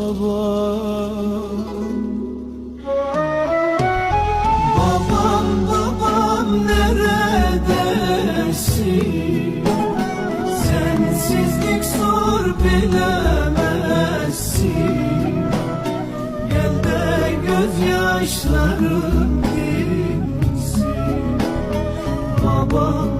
baba Babam babam neredesin? Sensizlik zor bilemezsin. Gel de gözyaşlarım dinsin. Babam